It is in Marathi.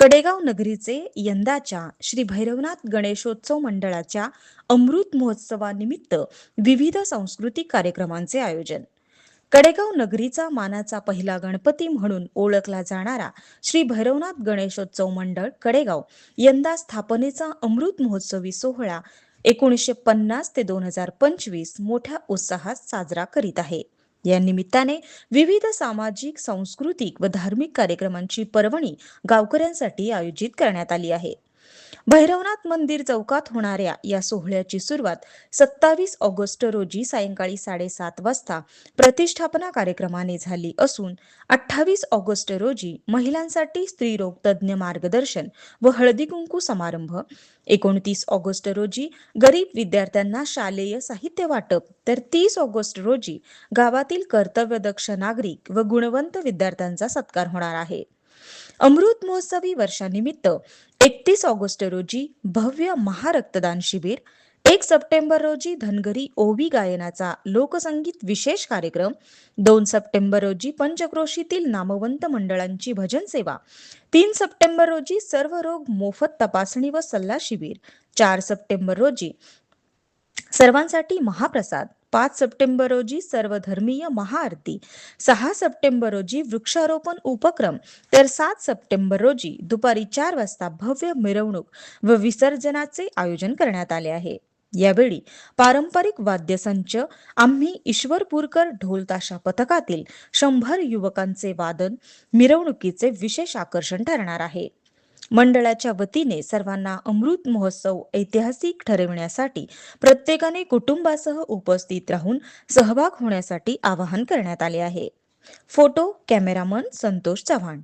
कडेगाव नगरीचे यंदाच्या श्री भैरवनाथ गणेशोत्सव मंडळाच्या अमृत महोत्सवानिमित्त विविध सांस्कृतिक कार्यक्रमांचे आयोजन. कडेगाव नगरीचा मानाचा पहिला गणपती म्हणून ओळखला जाणारा श्री भैरवनाथ गणेशोत्सव मंडळ कडेगाव यंदा स्थापनेचा अमृत महोत्सवी सोहळा एकोणीसशे पन्नास ते दोन हजार पंचवीस मोठ्या उत्साहात साजरा करीत आहे. या निमित्ताने विविध सामाजिक सांस्कृतिक व धार्मिक कार्यक्रमांची पर्वणी गावकऱ्यांसाठी आयोजित करण्यात आली आहे. भैरवनाथ मंदिर चौकात होणाऱ्या या सोहळ्याची सुरुवात सत्तावीस ऑगस्ट रोजी सायंकाळी साडेसात वाजता प्रतिष्ठापना कार्यक्रमाने झाली असून अठ्ठावीस ऑगस्ट रोजी महिलांसाठी स्त्रीरोग तज्ज्ञ मार्गदर्शन व हळदी कुंकू समारंभ. एकोणतीस ऑगस्ट रोजी गरीब विद्यार्थ्यांना शालेय साहित्य वाटप तर तीस ऑगस्ट रोजी गावातील कर्तव्यदक्ष नागरिक व गुणवंत विद्यार्थ्यांचा सत्कार होणार आहे. अमृत महोत्सवी वर्षानिमित्त एकतीस ऑगस्ट रोजी भव्य महारक्तदान शिबिर एक सप्टेंबर रोजी धनगरी ओवी गायनाचा लोकसंगीत विशेष कार्यक्रम दोन सप्टेंबर रोजी पंचक्रोशीतील नामवंत मंडळांची भजन सेवा तीन सप्टेंबर रोजी सर्व रोग मोफत तपासणी व सल्ला शिबिर चार सप्टेंबर रोजी सर्वांसाठी महाप्रसाद. पाच सप्टेंबर रोजी सर्वधर्मीय महाआरती. सहा सप्टेंबर रोजी वृक्षारोपण उपक्रम. तर सात सप्टेंबर रोजी दुपारी चार वाजता भव्य मिरवणूक व विसर्जनाचे आयोजन करण्यात आले आहे. यावेळी पारंपरिक वाद्यसंच आम्ही ईश्वरपूरकर ढोलताशा पथकातील शंभर युवकांचे वादन मिरवणुकीचे विशेष आकर्षण ठरणार आहे. मंडळाच्या वतीने सर्वांना अमृत महोत्सव ऐतिहासिक ठरविण्यासाठी प्रत्येकाने कुटुंबासह उपस्थित राहून सहभाग होण्यासाठी आवाहन करण्यात आले आहे. Photo cameraman Santosh Chavan.